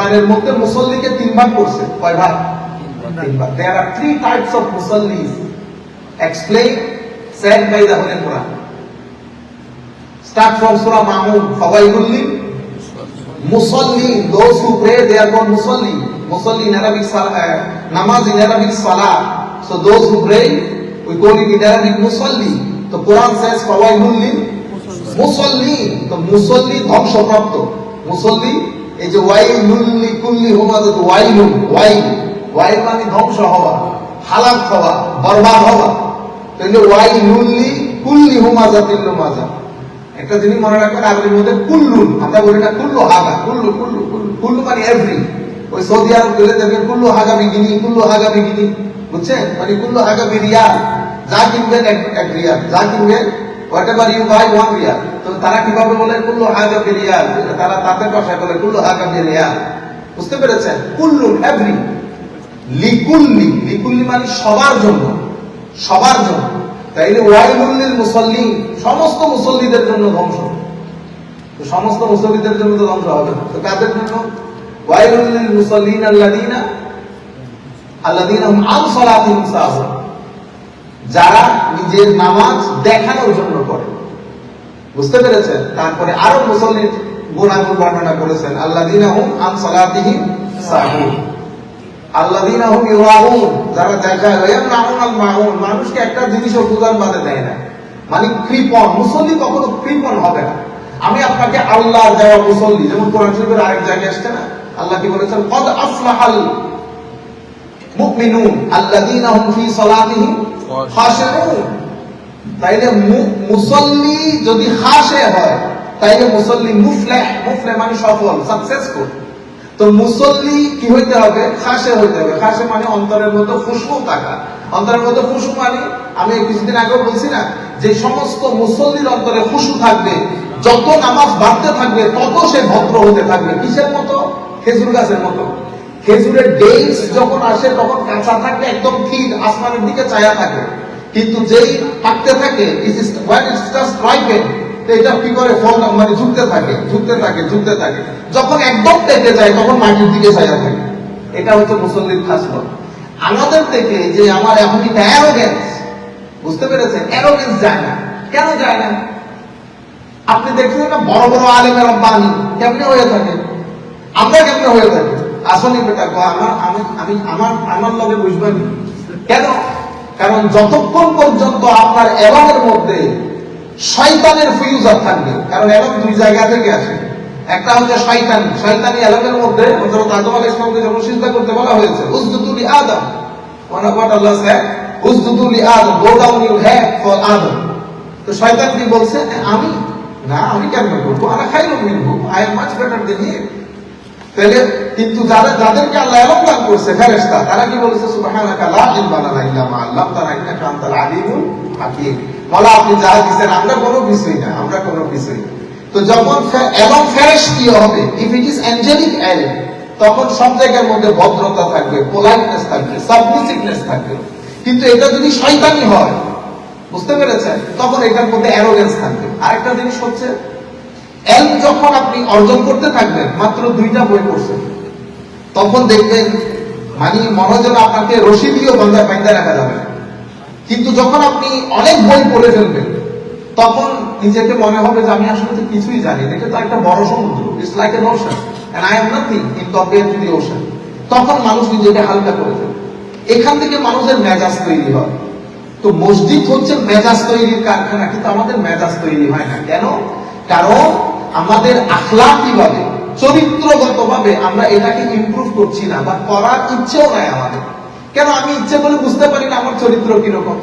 কোরআনের মধ্যে মুসল্লিকে তিন ভাগ? করছে কয় ভাগ মুসল্লি এক্সপ্লেইন সেন্ড বাই সবাই মুসলিম মুসল্লি দোজ তো মুসল্লি তো মুসল্লি ধ্বংসপ্রাপ্ত মুসল্লি এই যে ওয়াইলুল্লি কুল্লি হুমাজাত ওয়াইলুন, ওয়াইল। ওয়াইল মানে ধ্বংস হওয়া, হালাক হওয়া, বরবাদ হওয়া। তো এই যে ওয়াইলুল্লি কুল্লি হুমাজাতিল লুমাজা একটা জিনিস মনে রাখবেন আরবির মধ্যে কুল্লুন, আমরা বলি না কুল্লু হাগা, কুল্লু কুল্লু কুল্লু কুল্লু মানে এভরি ওই সৌদি আরব গেলে দেখবেন কুল্লু হাগা বিগিনি, কুল্লু হাগা বিগিনি, বুঝছেন? মানে কুল্লু হাগা বিরিয়াল, যা কিনবেন এক রিয়াল, যা কিনবেন whatever you buy one riyal তো তারা কীভাবে বলে, কুল্লু হাগা বিরিয়াল তারা তাদের ভাষায় বলে, কুল্লু হাগা বিরিয়াল বুঝতে পেরেছেন? কুল্লু এভরি লিকুল্লি। লিকুল্লি মানে সবার জন্য। সবার জন্য। তাইলে ওয়াইলুল্লিল মুসল্লি, সমস্ত মুসল্লিদের জন্য ধ্বংস। তো সমস্ত মুসল্লিদের জন্য তো ধ্বংস হবে তো কাদের জন্য? ওয়াইলুল্লিল মুসল্লিন আল্লাযিনা আল্লাযিনা হুম আন সালাতিহিম সাহুন যারা নিজের নামাজ দেখানোর জন্য করে বুঝতে পেরেছেন? তারপরে আরও মুসল্লির গুণাগুণ বর্ণনা করেছেন। আল্লাযিনা হুম ইউরাউন। যারা মাউন। মানুষকে একটা জিনিসও পূজার বাদে দেয় না। মানে মুসল্লি কখনো হবে না। আমি আপনাকে আল্লাহর দেওয়া মুসল্লি। যেমন কোরআন আরেক জায়গায় আসছে না? আল্লাহ কি বলেছেন? কদ হুম ফি সালাতিহিম তাইলে মুসল্লি যদি খাশে হয়, তাইলে মুসল্লি মানে সফল সাকসেসফুল তো মুসল্লি কি হইতে হবে? খাসে হইতে হবে। খাসে মানে অন্তরের মধ্যে খুশবু থাকা। অন্তরের মধ্যে খুশবু মানে আমি কিছুদিন আগে বলছি না, যে সমস্ত মুসল্লির অন্তরে খুশু থাকবে। যত নামাজ বাড়তে থাকবে, তত সে ভদ্র হতে থাকবে। কিসের মতো? খেজুর গাছের মতো। খেজুরের ডেটস যখন আসে, তখন কাঁচা থাকবে একদম ঠিক আসমানের দিকে চায়া থাকে। কিন্তু যেই পাকতে থাকে এটা কি করে? ফল মানে ঝুঁকতে থাকে ঝুঁকতে থাকে ঝুঁকতে থাকে। যখন একদম যায়, তখন মাটির দিকে ছায়া থাকে। এটা হচ্ছে মুসল্লির আমাদের থেকে যে আমার এখন অ্যারোগেন্স বুঝতে পেরেছেন? অ্যারোগেন্স যায় না। কেন যায় না? আপনি দেখছেন না বড় বড় আলেমের বাণী কেমনে হয়ে থাকে? আমরা কেমনে হয়ে থাকি? আসলে বেটা আমার, আমি আমি, আমার আমার লগে বুঝবেন কেন? কারণ যতক্ষণ পর্যন্ত আপনার এলমের মধ্যে শয়তানের ফিউজার থাকবে, কারণ এলম দুই জায়গা থেকে আসে। একটা হচ্ছে শয়তানি শয়তানি এলমের মধ্যে হযরত আদম আলাইহিস সালামকে যখন সিজদা করতে বলা হয়েছে উসজুদু আদম। ওয়ান হোয়াট আল্লাহ সেড উসজুদু লি আদম go down your head for Adam তো শয়তান কি বলছে, আমি, না, আমি কেন করব? আনা খাইরুম মিনহু I am much better than তাহলে কিন্তু যাদেরকে আল্লাহ দান করছে, ফেরেশতা, তারা কি বলেছে? আলিমুল হাকিম। আপনি যা আমরা কোনো কিছুই না, আমরা কোনো কিছুই। তো যখন হবে? ইফ ইট ইজ অ্যাঞ্জেলিক তখন সব জায়গার মধ্যে ভদ্রতা থাকবে পোলাইটনেস থাকবে সাবমিসিভনেস থাকবে। কিন্তু এটা যদি শয়তানি হয়, বুঝতে পেরেছেন? তখন এটার মধ্যে অ্যারোগেন্স থাকবে। আরেকটা জিনিস হচ্ছে যখন আপনি অর্জন করতে থাকবেন, মাত্র দুইটা বই পড়ছেন, তখন দেখবেন মানে মনে হয় যেন আপনাকে রশি দিয়েও রাখা যাবে কিন্তু যখন আপনি অনেক বই পড়ে ফেলবেন, তখন নিজেকে মনে হবে যে আমি আসলে তো কিছুই জানি এটা তো একটা বড় সমুদ্র it's like an ocean I am nothing in to ocean তখন মানুষ নিজেকে হালকা করে ফেলে। এখান থেকে মানুষের মেজাজ তৈরি হয়। তো মসজিদ হচ্ছে মেজাজ তৈরির কারখানা, কিন্তু আমাদের মেজাজ তৈরি হয় না। কেন? কারণ আমাদের আখলাকি ভাবে চরিত্রগত ভাবে আমরা এটাকে ইমপ্রুভ করছি না বা করার ইচ্ছেও নাই আমাদের। কেন আমি ইচ্ছে বলে বুঝতে পারি না আমার চরিত্র কীরকম?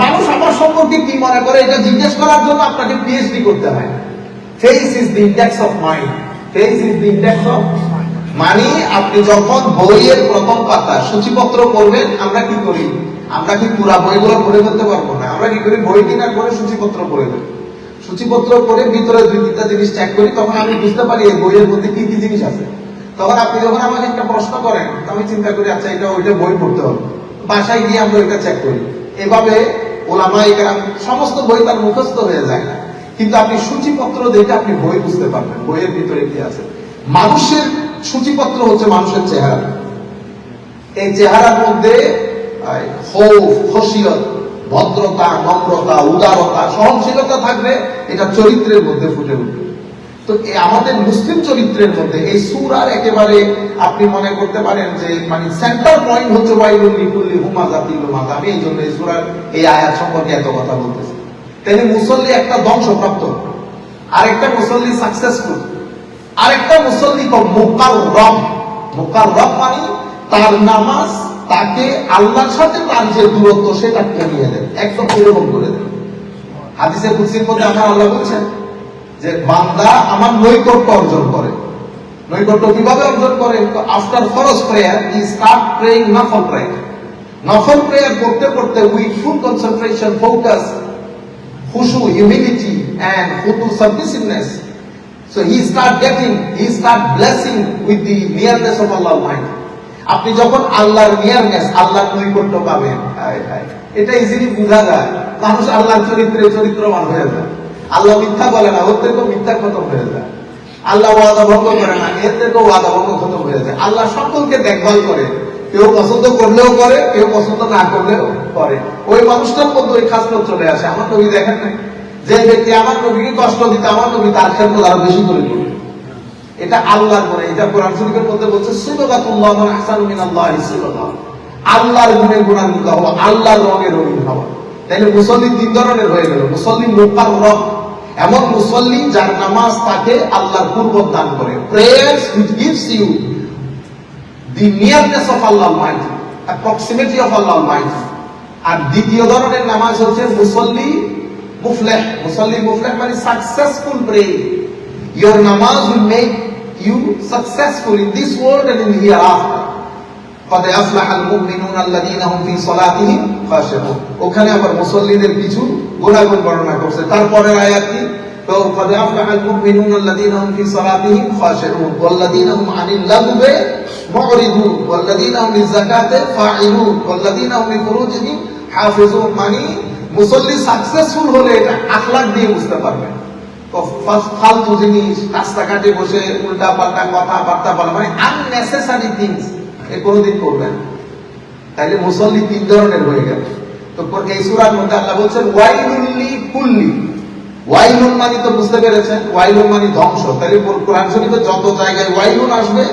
মানুষ আমার সম্পর্কে কি মনে করে, এটা জিজ্ঞেস করার জন্য আপনাকে পিএইচডি করতে হয়। Face is the index of mind face is the index of মানে আপনি যখন বইয়ের প্রথম পাতা সূচিপত্র পড়বেন, আমরা কি করি? আমরা কি পুরা বইগুলো পড়ে ফেলতে পারব না? আমরা কি করি? বই কিনার পরে সূচিপত্র পড়ে ফেলি সূচিপত্র পড়ে ভিতরে দুই তিনটা জিনিস চেক করি, তখন আমি বুঝতে পারি এই বইয়ের মধ্যে কি কি জিনিস আছে। তখন আপনি যখন আমাকে একটা প্রশ্ন করেন আমি চিন্তা করি আচ্ছা এটা ওইটা বই পড়তে হবে। বাসায় গিয়ে আমরা ওইটা চেক করি। এভাবে ওলামা একরাম সমস্ত বই তার মুখস্থ হয়ে যায়। না কিন্তু আপনি সূচিপত্র দেখে আপনি বই বুঝতে পারবেন, বইয়ের ভিতরে কি আছে। মানুষের সূচিপত্র হচ্ছে মানুষের চেহারা। এই চেহারার মধ্যে খসিয়ত ভদ্রতা, নম্রতা, উদারতা, সহনশীলতা থাকবে, এটা চরিত্রের মধ্যে ফুটে উঠবে। তো আমাদের মুসলিম চরিত্রের মধ্যে এই সুরার একেবারে আপনি মনে করতে পারেন যে মানে সেন্টার পয়েন্ট হচ্ছে ওয়াইলুল লিকুল্লি হুমাজা তিলুমাজা আমি এই জন্য এই সুরার এই আয়াত সম্পর্কে এত কথা বলতেছি। তাহলে মুসল্লি একটা ধ্বংসপ্রাপ্ত, আরেকটা মুসল্লি সাকসেসফুল আরেকটা মুসল্লি মোকাল রব মোকাল রব মানে তার নামাজ তাকে আল্লাহর সাথে তার যে দূরত্ব সেটা কমিয়ে দেয় একদম এরকম করে দেয় হাদিসে কুসির মধ্যে আমার আল্লাহ বলছেন যে, বান্দা আমার নৈকট্য অর্জন করে। নৈকট্য কীভাবে অর্জন করে? আফটার ফরজ প্রেয়ার ই স্টার্ট প্রেইং নফল প্রেয়ার নফল প্রেয়ার করতে করতে উইথ ফুল কনসেন্ট্রেশন ফোকাস খুশু humility and ফুটু submissiveness So he start he start blessing with the nearness of Allah. আপনি যখন আল্লাহর নিয়ারনেস আল্লাহর নৈকট্য পাবেন। এটা ইজিলি বোঝা যায়। মানুষ আল্লাহর চরিত্রে চরিত্রবান হয়ে যায়। আল্লাহ মিথ্যা বলে না, ওর থেকেও মিথ্যা খতম হয়ে যায়। আল্লাহ ওয়াদা ভঙ্গ করে না, এর থেকেও ওয়াদা ভঙ্গ খতম হয়ে যায়। আল্লাহ সকলকে দেখভাল করে। কেউ পছন্দ করলেও করে, কেউ পছন্দ না করলেও করে। ওই মানুষটার মধ্যে ওই খাসলত চলে আসে। আমার নবী দেখেন নাই? যে ব্যক্তি আমার নবীকে কষ্ট দিতে, আমার নবী তার ক্ষেত্রে আরও বেশি করে এটা আল্লাহর গুণে এটা কোরআন শরীফের মধ্যে বলছে সুবহানাল্লাহ ওয়া আহসানু মিনাল্লাহি সুবহান আল্লাহর গুণে গুণান্বিত হওয়া, আল্লাহর রঙে রঙিন হওয়া। তাইলে মুসল্লি তিন ধরনের হয়ে গেল, মুসল্লি মুকাররব। এমন মুসল্লি যার নামাজ তাকে আল্লাহর পূর্বত দান করে। Prayers which gives you the nearness of Allah Almighty approximity of Allah Almighty আর দ্বিতীয় ধরনের নামাজ হচ্ছে মুসল্লি মুফলেহ। মুসল্লি মুফলেহ মানে successful prayer Your namaz will make you successful in this world and in the hereafter. قد أفلح المؤمنون الذين هم في صلاتهم خاشعون ওখানে আবার মুসল্লিদের কিছু গুণাগুণ বর্ণনা করছে তারপরের আয়াত কি তো قد أفلح المؤمنون الذين هم في صلاتهم خاشعون والذين هم عن اللغو معرضون والذين هم للزكاة فاعلون والذين هم لفروجهم حافظون মানে মুসল্লি সাকসেসফুল হলে এটা আখলাক দিয়ে বুঝতে পারবেন ফালতু জিনিস, রাস্তাঘাটে বসে উল্টা পাল্টা কথাবার্তা বলা মানে আননেসেসারি থিংস এ কোনোদিন করবেন। তাইলে মুসল্লি তিন ধরনের হয়ে গেল। তো এই সূরার মধ্যে আল্লাহ বলছেন ওয়াইলুল্লি কুল্লি। ওয়াইলুন মানে তো বুঝতে পেরেছেন, ওয়াইলুন মানে ধ্বংস। কোর- কোরআন শরীফে যত জায়গায় ওয়াইলুন আসবে,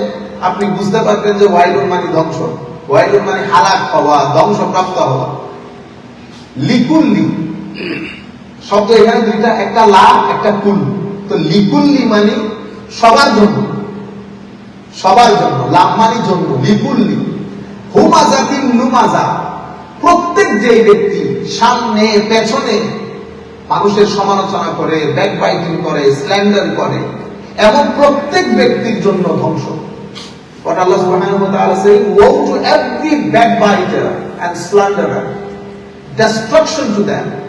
আপনি বুঝতে পারবেন যে ওয়াইলুন মানে ধ্বংস। ওয়াইলুন মানে হালাক হওয়া, ধ্বংসপ্রাপ্ত হওয়া। লিকুল্লি শব্দ এখানে দুইটা, একটা লা, একটা কুল। তো লিকুল্লি মানে সবার জন্য। সবার জন্য লাভ মানে জন্য, লিকুল্লি। হুমাজা তিন নুমাজা প্রত্যেক যে ব্যক্তি সামনে, পেছনে মানুষের সমালোচনা করে ব্যাক বাইটিং করে স্ল্যান্ডার করে, এমন প্রত্যেক ব্যক্তির জন্য ধ্বংস। What Allah subhanahu wa ta'ala.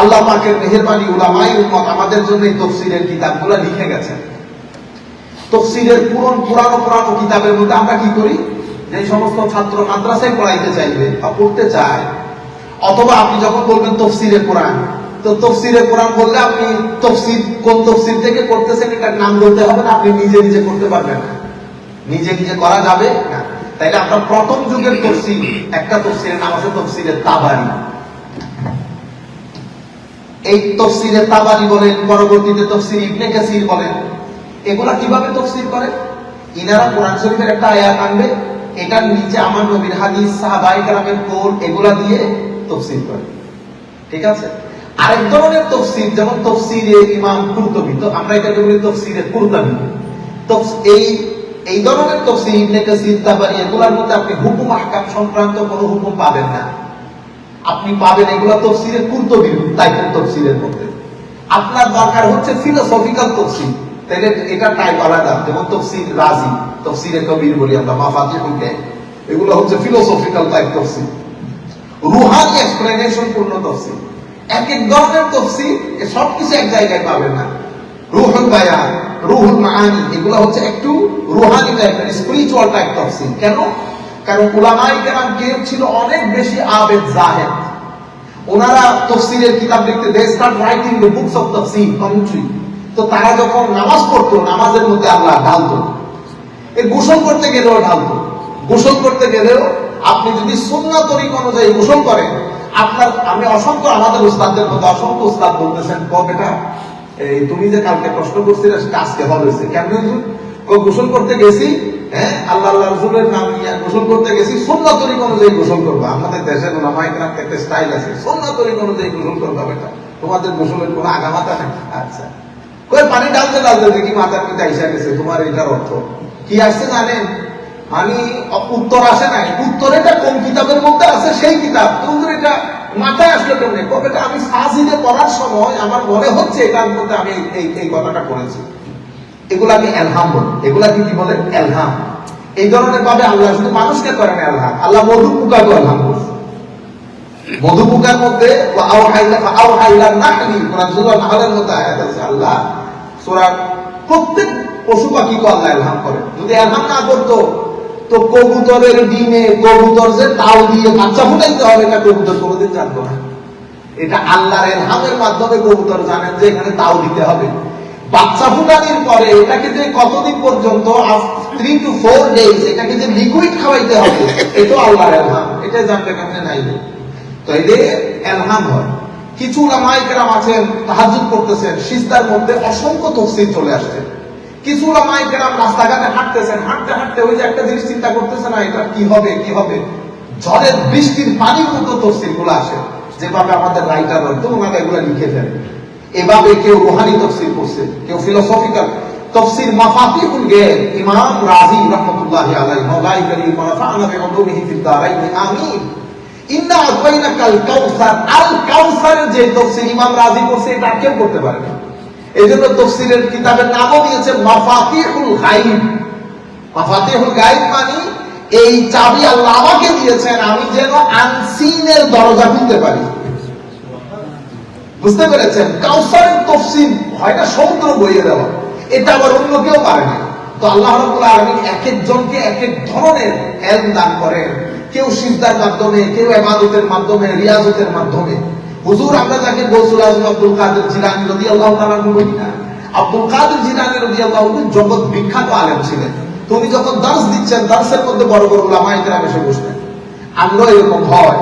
আল্লাহ পাকের মেহেরবানি উলামাই উম্মত আমাদের জন্য এই তফসিরের কিতাবগুলো লিখে গেছেন তফসিলের পুরন পুরানো পুরানো কিতাবের মধ্যে আমরা কি করি? যে সমস্ত ছাত্র মাদ্রাসায় পড়াইতে চাইবে বা পড়তে চায়, অথবা আপনি যখন বলবেন তফসিরে কোরআন, তো তফসিরে কোরআন বললে আপনি তফসির কোন তফসির থেকে করতেছেন এটার নাম বলতে হবে না, আপনি নিজে নিজে করতে পারবেন না। নিজে নিজে করা যাবে না। তাইলে আমরা প্রথম যুগের তফসির একটা তফসিলের নাম আছে তফসিলের তাবারি। এই তফসিরে তাবারি বলেন, পরবর্তীতে তফসির ইবনে কাসির বলেন। এগুলা কীভাবে তফসির করে? ইনারা কোরআন শরীফের একটা আয়াত আনবে, এটার নিচে আমার নবীর হাদিস সাহাবাই কালামের কোল, এগুলা দিয়ে তফসির করে। ঠিক আছে? আরেক ধরনের তফসির যেমন তফসিরে ইমাম কুরতুবি, তো আমরা এটাকে বলি তফসিরে কুরতুবি। এই এই ধরনের তফসির ইবনে কাসির, তাবারি, এগুলার মধ্যে আপনি হুকুম আহকাম সংক্রান্ত কোনো হুকুম পাবেন না। আপনি পাবেন এগুলো তফসিরের কুর্তবির টাইপের তফসিরের মধ্যে। আপনার দরকার হচ্ছে ফিলোসফিক্যাল তফসির তাহলে এটা টাইপ আলাদা যেমন তফসির রাজি তফসিরে কবির বলি আমরা, মাফাতিহুল গায়ব এগুলো হচ্ছে ফিলোসফিক্যাল টাইপ তফসির রুহানি এক্সপ্লেনেশন পূর্ণ তফসির এক এক ধরনের তফসির এ সবকিছু এক জায়গায় পাবেন না। রুহুল বায়ান, রুহুল মাআনি, এগুলো হচ্ছে একটু রুহানি টাইপের স্পিরিচুয়াল টাইপ তফসির কেন? কারণ উলামাই কেরাম কেউ ছিল অনেক বেশি আবেদ জাহেদ। ওনারা তফসিরের কিতাব লিখতে they start writing the books of তফসির কমেন্ট্রি তো তারা যখন নামাজ পড়তো, নামাজের মধ্যে আল্লাহ ঢালতো। এই গোসল করতে গেলেও ঢালতো। গোসল করতে গেলেও আপনি যদি সুন্নাহ তরিক অনুযায়ী গোসল করেন, আপনার, আমি অসংখ্য আমাদের উস্তাদদের মধ্যে অসংখ্য উস্তাদ বলতেছেন ক বেটা, এই তুমি যে কালকে কষ্ট করছিলে, সেটা আজকে হয়েছে। হুজুর? গোসল করতে গেছি হ্যাঁ আল্লাহ আল্লাহ রসুলের নাম নিয়ে গোসল করতে গেছি সুন্নাহ তরিক অনুযায়ী গোসল করবা। আমাদের দেশের কেরাম একটা স্টাইল আছে সুন্নাহ তরিক অনুযায়ী গোসল করবা বেটা। তোমাদের গোসলের কোনো আগামাতা নেই। আচ্ছা। কই, পানি ডালতে ডালতে দেখি মাথার মধ্যে আইসা গেছে, তোমার এটার অর্থ? কি আসছে জানেন? মানে উত্তর আসে নাই। উত্তর এটা কোন কিতাবের মধ্যে আছে সেই কিতাব। তোমাদের এটা মাথায় আসলো কেমনে? কবেটা আমি সাজিদে পড়ার সময় আমার মনে হচ্ছে এটার মধ্যে আমি এই কথাটা করেছি। এগুলাকে এলহাম বলে? এগুলাকে কি বলে? এলহাম। এই ধরনের ভাবে আল্লাহ শুধু মানুষকে করেন এলহাম। আল্লাহ মধু পোকাকে করছে মধু পোকার মধ্যে আল্লাহ প্রত্যেক পশু পাখিকে আল্লাহ এলহাম করে যদি এলহাম না করতো, তো কবুতরের ডিমে কবুতর যে তাও দিয়ে বাচ্চা ফুটাইতে হবে, এটা কবুতর কোনোদিন জানতো না। এটা আল্লাহর এলহামের মাধ্যমে কবুতর জানেন যে এখানে তাও দিতে হবে। বাচ্চা ফুটানির পরে এটাকে যে কতদিন পর্যন্ত থ্রি টু ফোর ডেজ এটাকে যে লিকুইড খাওয়াইতে হবে, এটাও আল্লাহর এলহাম। এটা জানবে কেমনে নাই তো এই এলহাম হয়। কিছু উলামায়ে কেরাম আছেন, তাহাজ্জুদ করতেছেন, সিজদার মধ্যে অসংখ্য তফসির চলে আসছে। কিছু উলামায়ে কেরাম রাস্তাঘাটে হাঁটতেছেন, হাঁটতে হাঁটতে ওই যে একটা জিনিস চিন্তা করতেছে না, এটা কি হবে কি হবে? ঝড়ের বৃষ্টির পানির মতো তফসিরগুলো আসে, যেভাবে আমাদের রাইটার হয়তো ওনারা এগুলো লিখে ফেলে। এভাবে কেউ রুহানি তফসির করছে, কেউ ফিলোসফিক্যাল তফসির মাফাতিহুল গায়ব ইমাম রাজি রাহমাতুল্লাহি আলাইহি মাওলাই করিম ওয়া নাফা'না বিউলুমিহি ফিদ দারাইন, আমিন। ইন্না আতাইনাকাল কাউসার, আল কাউসারের যে তফসির ইমাম রাজি করছে, এটা কেউ করতে পারে না। এই জন্য তফসিরের কিতাবের নামও দিয়েছে মাফাতিহুল গাইব মাফাতিহুল গাইব মানে এই চাবি আল্লাহ আমাকে দিয়েছেন, আমি যেন আনসিনের দরজা খুলতে পারি। বুঝতে পেরেছেন? কাউসারের তফসিল হয় না সমুদ্র বইয়ে দেওয়া। এটা আবার অন্য কেউ পারে না। তো আল্লাহ রাব্বুল আলামিন এক একজনকে এক এক ধরনের এলম দান করেন। কেউ সিজদার মাধ্যমে, কেউ ইবাদতের মাধ্যমে, রিয়াজতের মাধ্যমে। হুজুর, আমরা যাকে গৌসুল আজম আব্দুল কাদের জিলানী রাদিয়াল্লাহু তাআলা বলি না। আব্দুল কাদের জিলানী রাদিয়াল্লাহু আনহু জগৎ বিখ্যাত আলেম ছিলেন। তো উনি যখন দার্স দিচ্ছেন দার্সের মধ্যে বড় বড় উলামায়ে কেরাম এসে বসতেন আমরা এরকম হয়।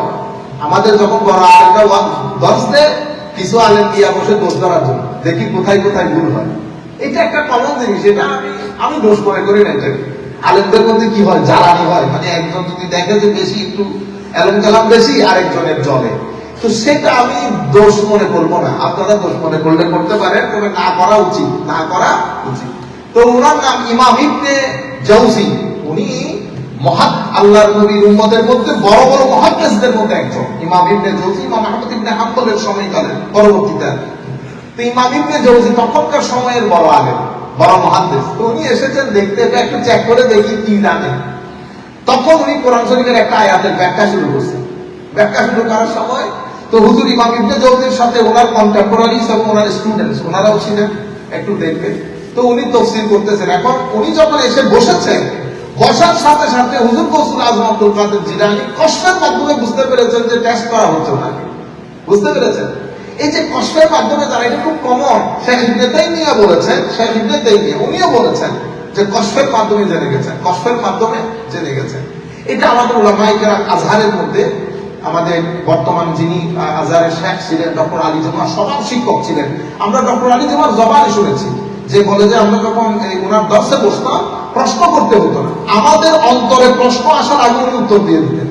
আমাদের যখন বড় আলেমরা দর্শ দেয় কিছু আলেম দিয়া বসে দোষ ধরার জন্য। দেখি কোথায় কোথায় ভুল হয়। এটা একটা কমন জিনিস, এটা আমি দোষ মনে করি না এটাকে আলেমদের মধ্যে কি হয়? জ্বালানি হয়। মানে একজন যদি দেখে যে বেশি একটু এলম কালাম বেশি, আরেকজনের জলে তো সেটা আমি দোষ মনে করব না। আপনারা দোষ মনে করলে করতে পারেন, তবে না করা উচিত, না করা উচিত। তো ওনার নাম ইমাম ইবনে জাউজি উনি মহাত আল্লাহর নবীর উম্মতের মধ্যে বড় বড় মহাদ্দেশদের মধ্যে একজন। ইমাম ইবনে জৌজি, ইমাম আহমদ ইবনে হাম্বলের পরবর্তীতে। তো ইমাম ইবনে জৌজি তখনকার সময়ের বড় বড় তো উনি এসেছেন দেখতে একটু চেক করে দেখি কি জানে। তখন উনি কোরআন শরীফের একটা আয়াতের ব্যাখ্যা শুরু করছেন। ব্যাখ্যা শুরু করার সময়, তো হুজুর ইমাম ইবনে জৌজির সাথে ওনার কন্টেম্পোরারিজ এবং ওনার স্টুডেন্টস ওনারাও ছিলেন, একটু দেখবে তো উনি তফসিল করতেছেন। এখন উনি যখন এসে বসেছেন বসার সাথে সাথে হুজুর কৌসুল আজম আব্দুল কাদের জিলানি কষ্টের মাধ্যমে বুঝতে পেরেছেন যে টেস্ট করা হচ্ছে ওনাকে। বুঝতে পেরেছেন? এই যে কষ্টের মাধ্যমে তারা এটা খুব কমন শেখ ইবনে তাইমিয়া বলেছেন, শেখ ইবনে তাইমিয়া উনিও বলেছেন যে কষ্টের মাধ্যমে জেনে গেছেন, কষ্টের মাধ্যমে জেনে গেছেন। এটা আমাদের ওলামাই কেরাম আজহারের মধ্যে, আমাদের বর্তমান যিনি আজহারের শেখ ছিলেন, ডক্টর আলী জমা সবার শিক্ষক ছিলেন। আমরা ডক্টর আলী জমার জবানে শুনেছি। যে বলে যে আমরা যখন ওনার দর্শে বসতাম, প্রশ্ন করতে হতো না। আমাদের অন্তরে প্রশ্ন আসার আগে উনি উত্তর দিয়ে দিতেন।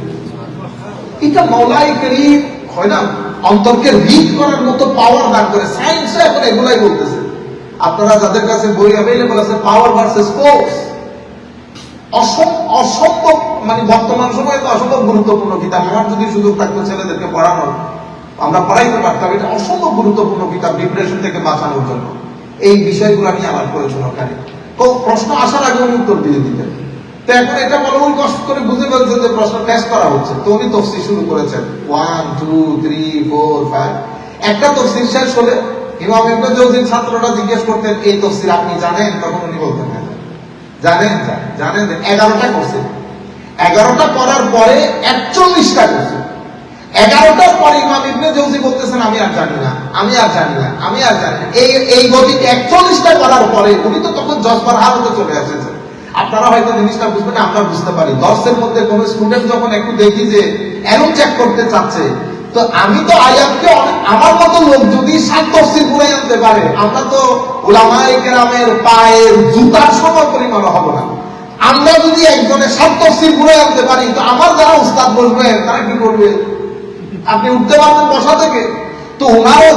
এটা মৌলাই করিম, হয় না? অন্তরকে রিড করার মতো পাওয়ার দান করে। সায়েন্সে এখন এগুলাই বলতেছে। আপনারা যাদের কাছে বই অ্যাভেলেবল আছে পাওয়ার ভার্সেস ফোর্স অসম্ভব মানে বর্তমান সময়ে তো অসম্ভব গুরুত্বপূর্ণ কিতাব। আমার যদি সুযোগ থাকতো, ছেলেদেরকে পড়ানোর আমরা পড়াইতে পারতাম। এটা অসম্ভব গুরুত্বপূর্ণ কিতাব ডিপ্রেশন থেকে বাঁচানোর জন্য। এই বিষয়গুলো নিয়ে আলাপ করেছেন ওখানে। প্রশ্ন আসার আগে উনি উত্তর দিয়ে দিতেন। তো এখন এটা বলে উনি কষ্ট করে বুঝে ফেলছেন যে প্রশ্ন করা হচ্ছে। তো উনি তফসিল শুরু করেছেন। One two three four five একটা তফসিল শেষ হলে ইমাম ইবনে জৌজির জিজ্ঞেস করতেন, এই তফসিল আপনি জানেন? তখন উনি বলতেন হ্যাঁ জানেন জানেন। এগারোটা করছে। এগারোটা করার পরে একচল্লিশটা করছে। এগারোটার পরে ইমাম ইবনে জৌজি বলতেছেন, আমি আর জানি না, আমি আর জানি না, আমি আর জানি না। এই এই গতিতে একচল্লিশটা করার পরে উনি তো তখন জজবার হালতে চলে এসেছেন আপনারা হয়তো জিনিসটা বুঝবেন আমরা বুঝতে পারি। দশের মধ্যে কোন স্টুডেন্ট যখন একটু দেখি যে এরম চেক করতে চাচ্ছে, তো আমি তো আয়াতকে আমার মতো লোক যদি সাত তফসিল ঘুরে আনতে পারে, আমরা তো ওলামাই কেরামের পায়ের জুতার সময় পরিমাণ হব না। আমরা যদি একজনের সাত তফসিল ঘুরে আনতে পারি, তো আমার যারা উস্তাদ বসবে তারা কি করবে আপনি উঠতে পারবেন বসা থেকে। তো ওনারও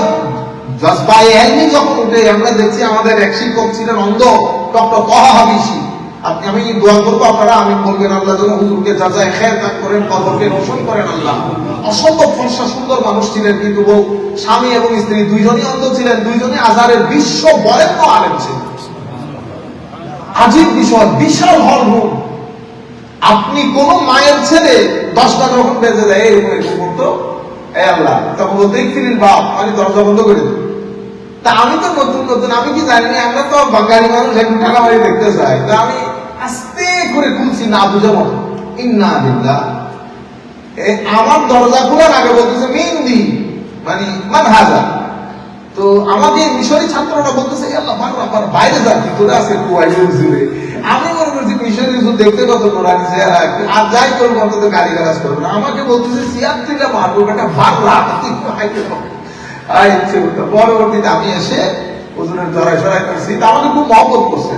যখন উঠে, আমরা দেখছি আমাদের এক শিক্ষক ছিলেন অন্ধ, ডক্টর কহা হাবিসি। আপনি, আমি দোয়া করব আপনারা আমি বলবেন, আল্লাহ যেন হুজুরকে যাচাই খেয়াল তাক করেন, কবরকে রোশন করেন, আল্লাহ। অসম্ভব ফর্সা, সুন্দর মানুষ ছিলেন কিন্তু বউ, স্বামী এবং স্ত্রী দুইজনই অন্ধ ছিলেন, দুইজনই আজারের বিশ্ব বরেণ্য আলেম ছিলেন। আজিব বিষয়, বিশাল হরমোন। আপনি কোন মায়ের ছেলে দশটা যখন বেজে দেয় এরকম এরকম করতো আল্লাহ তখন বাপ দরজা বন্ধ করে তা আমি তো নতুন নতুন, আমি কি জানি আমরা তো বাঙালি মানুষ, একটু টাকা বাড়ি দেখতে চাই। তা আমি আস্তে করে খুলছি না বুঝে মতো ইন্না আমার দরজা খোলার আগে বলতেছে, মেহেন্দি মানে মান হাজা তো আমাকে মিশরি ছাত্ররা বলতেছে, "এ আল্লাহ আমার বাইরে যা ভিতরে আছে হুজুরে। আমি মনে করছি মিশরি হুজুর দেখতে কত চেহারা আর যাই করব অন্তত করব না। আমাকে বলতেছে সিয়াত্রিটা মারবো আর ইচ্ছে করতো। পরবর্তীতে আমি এসে হুজুরের জড়াই সরাই করছি তা আমাকে খুব করছে।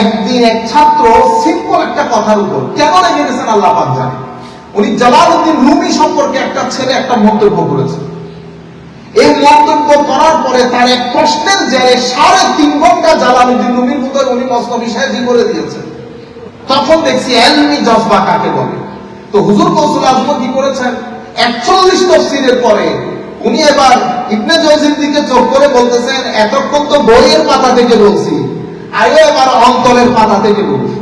একদিন এক ছাত্র সিম্পল একটা কথার উপর, কেন রেগে গেছেন আল্লাহ পাক জানে? উনি জালালউদ্দিন রুমি সম্পর্কে একটা ছেলে একটা মন্তব্য করেছে। এই মন্তব্য করার পরে তার এক প্রশ্নের জেরে সাড়ে তিন ঘণ্টা জালালউদ্দিন রুমির ভিতরে উনি মস্তবি সাহেবই করে দিয়েছেন। তখন দেখছি এলমি জজবা কাকে বলে? তো হুজুর কৌশল আজম কি করেছেন? একচল্লিশ তফসিলের পরে উনি এবার ইবনে জয়জির দিকে চোখ করে বলতেছেন, এতক্ষণ তো বইয়ের পাতা থেকে বলছি। আয়ো এবার অন্তরের পাতা থেকে বলছি।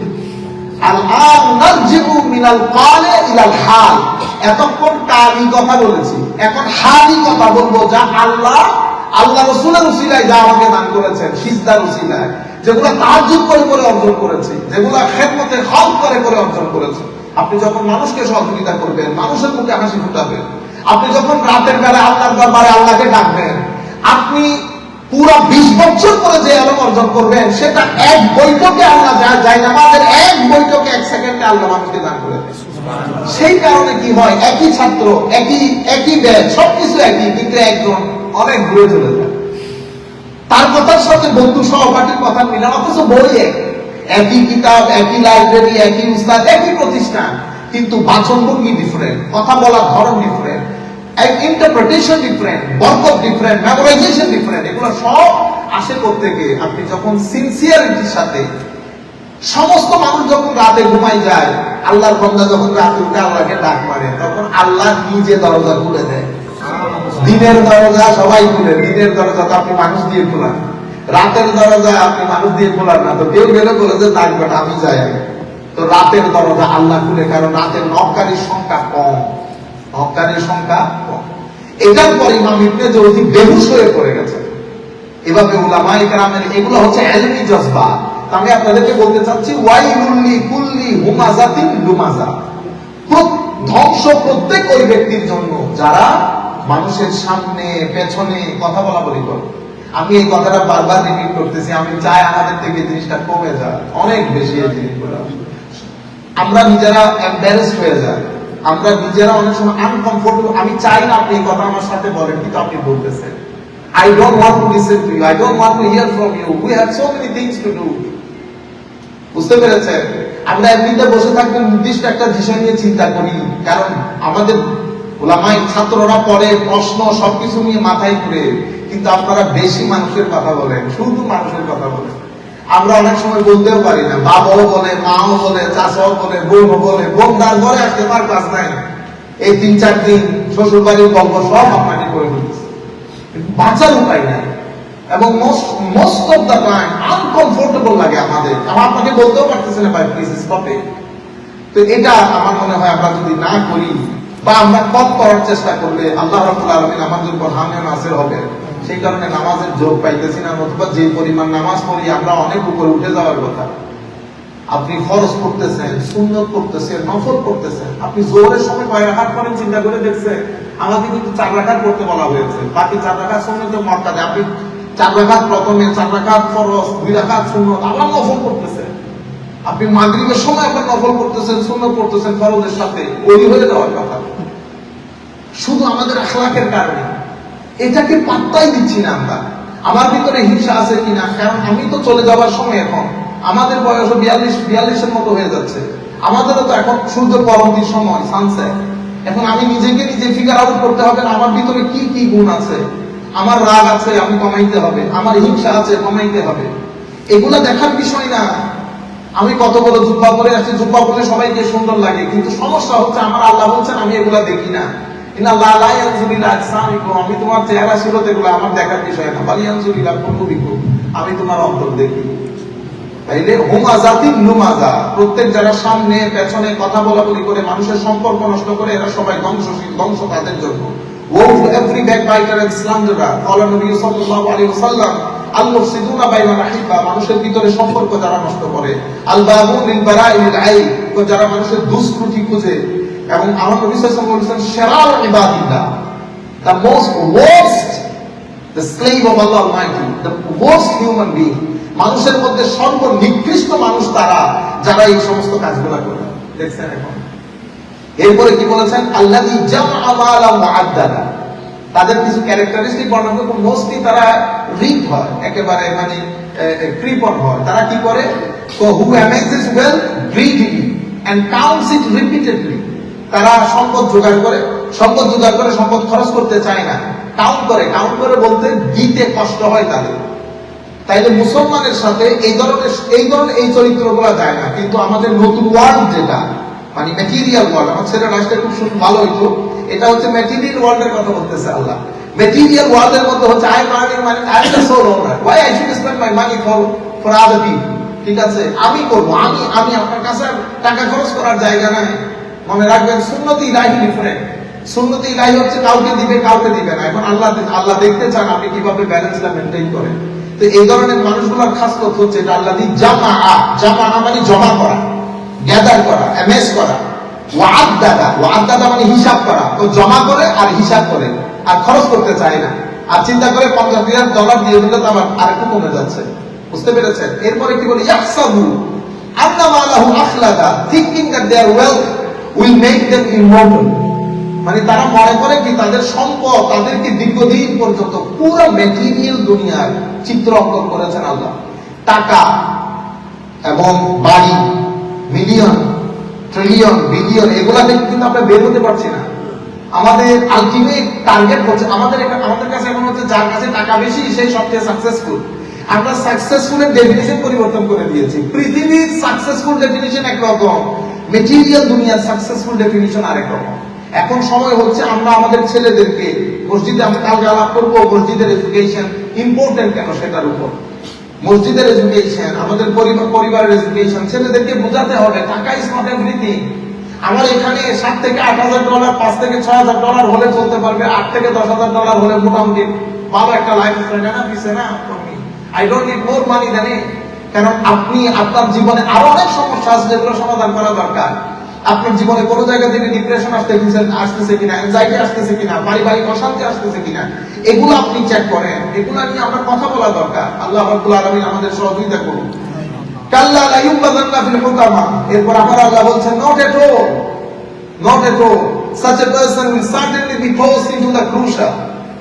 এতক্ষণ কালি কথা বলেছি। এখন হালি কথা বলব যা আল্লাহ আল্লাহ রসুলের উসিলায় যা আমাকে দান করেছেন, সিজদার উসিলায়। যেগুলো তাহাজ্জুদ করে করে অর্জন করেছি, যেগুলো খেদমতে হক করে করে অর্জন করেছি। আপনি যখন মানুষকে সহযোগিতা করবেন, মানুষের মুখে হাসি ফুটাবেন। আপনি যখন রাতের বেলা আল্লাহর দরবারে আল্লাহকে ডাকবেন, আপনি পুরো বিশ বছর পরে যে আলম অর্জন করবেন, সেটা এক বৈঠকে আল্লাহ যায় আমাদের এক বৈঠকে এক সেকেন্ডে আল্লাহ মানুষকে দান করে সেই কারণে কি হয়, একই ছাত্র, একই একই ব্যাচ, সবকিছু একই, কিন্তু একজন অনেক দূরে চলে যায়। তার কথার সাথে বন্ধু সহপাঠীর কথা মিলান, অথচ বই এক। একই কিতাব, একই লাইব্রেরি একই উস্তাদ, একই প্রতিষ্ঠান, কিন্তু বাচনভঙ্গি ডিফারেন্ট কথা বলার ধরন ডিফারেন্ট ইন্টারপ্রিটেশন ডিফারেন্ট বরকত ডিফারেন্ট মেমোরাইজেশন ডিফারেন্ট এগুলো সব আসে আপনি যখন সিনসিয়ারিটির সাথে, সমস্ত মানুষ যখন রাতে ঘুমাই যায়, আল্লাহর বন্দা যখন রাতে উঠে আল্লাহকে ডাক মারে, তখন আল্লাহ নিজে দরজা খুলে দেয়। দিনের দরজা সবাই খুলে, দিনের দরজা তো আপনি মানুষ দিয়ে খোলান। রাতের দরজা আপনি মানুষ দিয়ে খোলান না। তো কেউ গেলে বলে যে তাক বেটা, আমি যাই তো রাতের দরজা আল্লাহ খুলে, কারণ রাতের নবকারীর সংখ্যা কম। সংখ্যা এটার পর ইমাম ইবনে বেহুশ হয়ে পড়ে গেছে। এভাবে উলামায়ে কেরামের এগুলো হচ্ছে এলমি জজবা। আমি আপনাদেরকে বলতে চাচ্ছি ওয়াইলুল্লি কুল্লি হুমাজাতিন লুমাজা ধ্বংস প্রত্যেক ওই ব্যক্তির জন্য যারা মানুষের সামনে, পেছনে কথা বলা বলি করে। আমি এই কথাটা বারবার রিপিট করতেছি, আমি চাই আমাদের থেকে জিনিসটা কমে যায় অনেক বেশি জিনিসগুলো। আমরা নিজেরা এম্বারেস হয়ে যাই। আমরা নিজেরা অনেক সময় আনকমফোর্টেবল আমি চাই না আপনি এই কথা আমার সাথে বলেন, কিন্তু আপনি বলতেছেন I don't want to listen to you. I don't want to hear from you. We have so many things to do. বুঝতে পেরেছেন আমরা এমনিতে বসে থাকলে নির্দিষ্ট একটা বিষয় নিয়ে চিন্তা করি, কারণ আমাদের ওলামাই, ছাত্ররা পড়ে, প্রশ্ন, সবকিছু নিয়ে মাথায় ঘুরে, কিন্তু আপনারা বেশি মানুষের কথা বলেন, শুধু মানুষের কথা বলেন আমরা অনেক সময় বলতেও পারি না, বাবাও বলে, মাও বলে, চাচাও বলে বোনও বলে, বোন তার ঘরে আসতে তার কাজ নাই এই তিন চার দিন শ্বশুর বাড়ির গল্প সব আপনাকে করে দিচ্ছে। বাঁচার উপায় নাই। এবং most of the time uncomfortable লাগে আমাদের। আমার আপনাকে বলতেও পারতেছে না, ভাই প্লিজ স্টপে তো এটা আমার মনে হয় আমরা যদি না করি, বা আমরা কম করার চেষ্টা করলে আল্লাহ রাব্বুল আলামিন আমাদের উপর হামে নাসির হবে। সেই কারণে নামাজের যোগ পাইতেছি না, নতুবা যে পরিমাণ নামাজ পড়ি, আমরা অনেক উপরে উঠে যাওয়ার কথা। আপনি ফরজ করতেছেন সুন্নত করতেছেন নফল করতেছেন আপনি জোরের সময় কয় রাখার করেন চিন্তা করে দেখছেন? আমাকে কিন্তু চার রাখার করতে বলা হয়েছে। বাকি চার রাখার সুন্নত মক্কা দেয় আপনি চার রাখাত প্রথমে, চার রাখাত ফরজ, দুই রাখাত সুন্নত, আবার নফল করতেছেন আপনি মাগরিবের সময় আপনার নফল করতেছেন সুন্নত করতেছেন ফরজের সাথে, ওই হয়ে যাওয়ার কথা। শুধু আমাদের আখলাকের কারণে। এটাকে পাত্তাই দিচ্ছি না আমরা। আমার ভিতরে হিংসা আছে কিনা? কারণ আমি তো চলে যাওয়ার সময় এখন। আমাদের বয়স বিয়াল্লিশ, বিয়াল্লিশের মতো হয়ে যাচ্ছে। আমাদেরও তো এখন সূর্য পরবর্তী সময় সানসেট এখন আমি নিজেকে নিজে ফিগার আউট করতে হবে আমার ভিতরে কি কি গুণ আছে? আমার রাগ আছে, আমি কমাইতে হবে। আমার হিংসা আছে, কমাইতে হবে। এগুলা দেখার বিষয় না। আমি কত বড় জুব্বা পরে আছি, জুব্বা পরে সবাইকে সুন্দর লাগে। কিন্তু সমস্যা হচ্ছে, আমার আল্লাহ বলছেন, আমি এগুলা দেখি না। আমি তোমার চেহারা আমার দেখার বিষয় না। আমি তোমার অন্তর দেখি। তাইলে প্রত্যেক যারা সামনে, পেছনে কথা বলা বলি করে মানুষের সম্পর্ক নষ্ট করে, এরা সবাই ধ্বংস তাদের জন্য। নষ্ট করে। যারা মানুষের দুষ্কৃতি খুঁজে এবং আমার নবী সাল্লাল্লাহু আলাইহি ওয়াসাল্লাম শারার ইবাদিল্লাহ the most worst, the slave of Allah Almighty, the worst human being. মানুষের মধ্যে সর্বনিকৃষ্ট মানুষ তারা, যারা এই সমস্ত কাজগুলো করে। দেখছেন এখন? এরপরে কি বলেছেন? আল্লাহ তাদের কিছু ক্যারেক্টারিস্টিক বর্ণনা করে মোস্টলি তারা রিপ হয়, একেবারে মানে কৃপণ হয়। তারা কি করে? তো who amasses wealth greedily and counts it repeatedly তারা সম্পদ জোগাড় করে, সম্পদ জোগাড় করে সম্পদ খরচ করতে চায় না। কাউন্ট করে কাউন্ট করে বলতে দিতে কষ্ট হয় তাদের। তাইলে মুসলমানের সাথে এই ধরনের এই ধরনের এই চরিত্রগুলো যায় না। কিন্তু আমাদের নতুন ওয়ার্ল্ড যেটা মানে ম্যাটেরিয়াল ওয়ার্ল্ড আমার ছেলের আসতে খুব ভালো হইতো। এটা হচ্ছে ম্যাটেরিয়াল ওয়ার্ল্ডের কথা বলতেছে আল্লাহ। ম্যাটেরিয়াল ওয়ার্ল্ডের মধ্যে হচ্ছে আই মানি মানে I am sole owner why I should spend my money for for other people ঠিক আছে? আমি করব, আমি আমি আপনার কাছে টাকা খরচ করার জায়গা নাই। মনে রাখবেন, সুন্নতি ইলাহি ডিফারেন্ট সুন্নতি ইলাহি হচ্ছে কাউকে দিবে কাউকে দিবে না। এখন আল্লাহ আল্লাহ দেখতে চান আপনি কীভাবে ব্যালেন্সটা মেনটেন করেন। তো এই ধরনের মানুষগুলোর খাস কথা হচ্ছে এটা আল্লাহ দি জামা জামা মানে জমা করা গ্যাদার করা এমএস করা। ওয়াদাদা ওয়াদাদা মানে হিসাব করা। তো জমা করে আর হিসাব করে। আর খরচ করতে চায় না। আর চিন্তা করে পঞ্চাশ হাজার ডলার দিয়ে দিলে তো আমার আরেকটু কমে যাচ্ছে। বুঝতে পেরেছেন? এরপরে কি বলি ইয়াকসাবু আন্নামা আলাহু আখলাদা। Thinking that their wealth will make them immortal মানে তারা মনে করে কি তাদের সম্পদ তাদেরকে দীর্ঘদিন পর্যন্ত পুরো মেটেরিয়াল দুনিয়ার চিত্র অঙ্কন করেছেন আল্লাহ। টাকা এবং বাড়ি মিলিয়ন ট্রিলিয়ন বিলিয়ন এগুলা থেকে কিন্তু আমরা বের হতে পারছি না। আমাদের আলটিমেট টার্গেট হচ্ছে, আমাদের আমাদের কাছে এখন হচ্ছে যার কাছে টাকা বেশি সেই সবচেয়ে সাকসেসফুল আমরা সাকসেসফুলের ডেফিনিশন পরিবর্তন করে দিয়েছি। পৃথিবীর সাকসেসফুল ডেফিনিশন একরকম। মেটেরিয়াল দুনিয়ার সাকসেসফুল ডেফিনিশন আরেক রকম। এখন সময় হচ্ছে আমরা আমাদের ছেলেদেরকে, মসজিদে আমরা কালকে আলাপ করব, মসজিদের এডুকেশন ইম্পর্টেন্ট কেন সেটার উপর? মসজিদের এডুকেশন আমাদের পরিবার, পরিবারের এডুকেশন ছেলেদেরকে বোঝাতে হবে, টাকা ইজ নট এভরিথিং আমার এখানে সাত থেকে আট হাজার ডলার পাঁচ থেকে ছয় হাজার ডলার হলে চলতে পারবে, আট থেকে দশ হাজার ডলার হলে মোটামুটি ভালো একটা লাইফ স্টাইল না দিছে না I don't need more money জানি কারণ আপনি আপনার জীবনে আরও অনেক সমস্যা আছে যেগুলো সমাধান করা দরকার। আপনার জীবনে কোনো জায়গা থেকে ডিপ্রেশন আসতেছে আসতেছে কিনা অ্যাংজাইটি আসতেছে কিনা, পারিবারিক অশান্তি আসতেছে কিনা, এগুলো আপনি চেক করেন। এগুলো নিয়ে আমরা কথা বলা দরকার। আল্লাহ রাব্বুল আলামিন আমাদের সহযোগিতা করুন। কাল্লা লা ইউবাদান্না ফিল হুকামা। এরপর আমার আল্লাহ বলছেন not at all not at all such a person will certainly be into the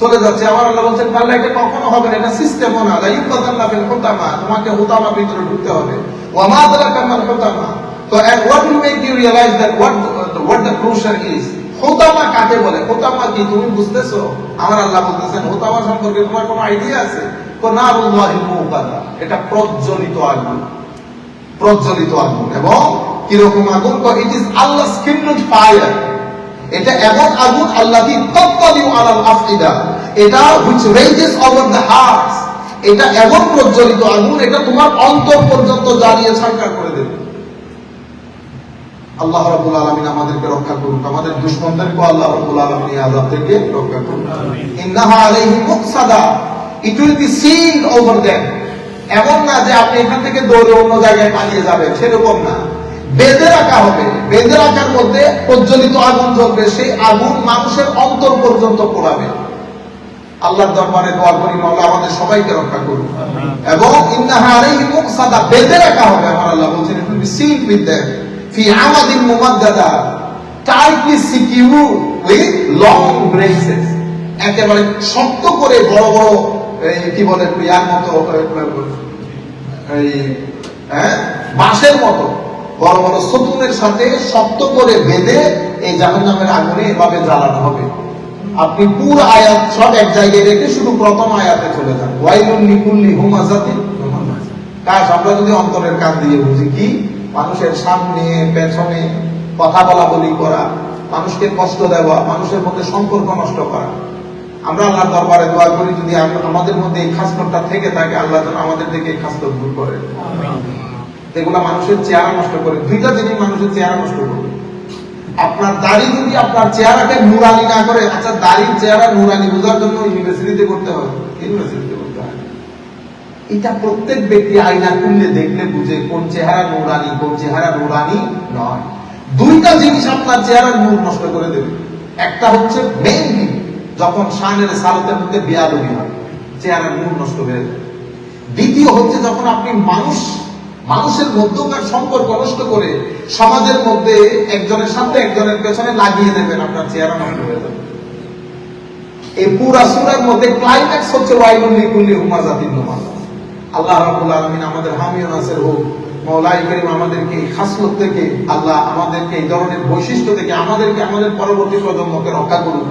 চলে যাচ্ছে। আমার আল্লাহ বলছেন পাল্লা এটা কখনো হবে না এটা সিস্টেমও না। লা ইউকাদাল্লা ফিল হুতামা তোমাকে হুতামা ভিতরে ঢুকতে হবে। ওয়া মা মাল হুতামা। তো make you realize that what the, what the crucial is? হুতামা কাকে বলে? কি তুমি বুঝতেছো? আমার আল্লাহ বলতেছেন সম্পর্কে তোমার কোনো আইডিয়া আছে? এটা প্রজ্বলিত আগুন। প্রজ্বলিত আগুন। এবং আগুন? ইট ইজ আল্লাহ ফায়ার এটা এমন আগুন আল্লাহ আলাল আফিদা এটা which rages over the hearts এটা এমন প্রজ্বলিত আগুন এটা তোমার অন্তর পর্যন্ত জ্বালিয়ে ছাড়কার করে দেবে। আল্লাহ রাব্বুল আলামিন আমাদেরকে রক্ষা করুক। আমাদের দুশমনদেরকে আল্লাহ রাব্বুল আলামিন এই আযাব থেকে রক্ষা করুক। ইন্নাহা আলাইহি মুকসাদা। It will be sealed over them এমন না যে আপনি এখান থেকে দৌড়ে অন্য জায়গায় পালিয়ে যাবেন সেরকম না। বেঁধে রাখা হবে। বেঁধে রাখার মধ্যে প্রজ্বলিত আগুন জ্বলবে। সেই আগুন মানুষের অন্তর পর্যন্ত পোড়াবে। আল্লাহর দরবারে দোয়া করি, মাওলা আমাদের সবাইকে রক্ষা করুন এবং ইন্নাহা আলাইহি মুকসাদা, বেঁধে রাখা হবে আমার আল্লাহ বলছেন উইথ দেম ফি আমাদিন tightly secure with long braces একেবারে শক্ত করে বড় বড় কি বলে ইয়ার মতো, এই হ্যাঁ বাঁশের মতো, বড় বড় সতুনের সাথে শক্ত করে বেঁধে এই জাহান্নামের আগুনে এভাবে জ্বালানো হবে। আপনি পুরো আয়াত সব এক জায়গায় রেখে শুধু প্রথম আয়াতে চলে যান। ওয়াইলুন লিকুল্লি হুমাজাতি কাজ আমরা যদি অন্তরের কান দিয়ে বুঝি কি? মানুষের সামনে পেছনে কথা বলা বলি করা মানুষকে কষ্ট দেওয়া মানুষের মধ্যে সম্পর্ক নষ্ট করা। আমরা আল্লাহ দরবারে দোয়া করি যদি আম- আমাদের মধ্যে এই খাসলতটা থেকে থাকে আল্লাহ যেন আমাদের থেকে এই খাসলত দূর করে। এগুলা মানুষের চেহারা নষ্ট করে। দুইটা জিনিস মানুষের চেহারা নষ্ট করে আপনার দাড়ি যদি আপনার চেহারাকে নুরানি না করে আচ্ছা দাড়ির চেহারা নুরানি বোঝার জন্য ইউনিভার্সিটিতে করতে হয় ইউনিভার্সিটিতে করতে হয় এটা প্রত্যেক ব্যক্তি আয়না খুললে দেখলে বুঝে কোন চেহারা নুরানি, কোন চেহারা নুরানি নয়। দুইটা জিনিস আপনার চেহারার নূর নষ্ট করে দেবে। একটা হচ্ছে মেইনলি যখন শানের সালতের মধ্যে বেয়াদবি হয়, চেহারার নূর নষ্ট হয়ে যায়। দ্বিতীয় হচ্ছে যখন আপনি মানুষ মানুষের মধ্যকার সম্পর্ক নষ্ট করে সমাজের মধ্যে একজনের সাথে একজনের পেছনে লাগিয়ে দেবেন আপনার চেহারা নষ্ট হয়ে যাবে। এই পুরা সুরার মধ্যে ক্লাইম্যাক্স হচ্ছে ওয়াইলুল লিকুল্লি হুমাজাতিন নুমাজা আল্লাহ রাব্বুল আলামিন আমাদের হামি ও নাসির হোক মাওলাই করিম আমাদেরকে এই খাসলত থেকে, আল্লাহ আমাদেরকে এই ধরনের বৈশিষ্ট্য থেকে আমাদেরকে আমাদের পরবর্তী প্রজন্মকে রক্ষা করুন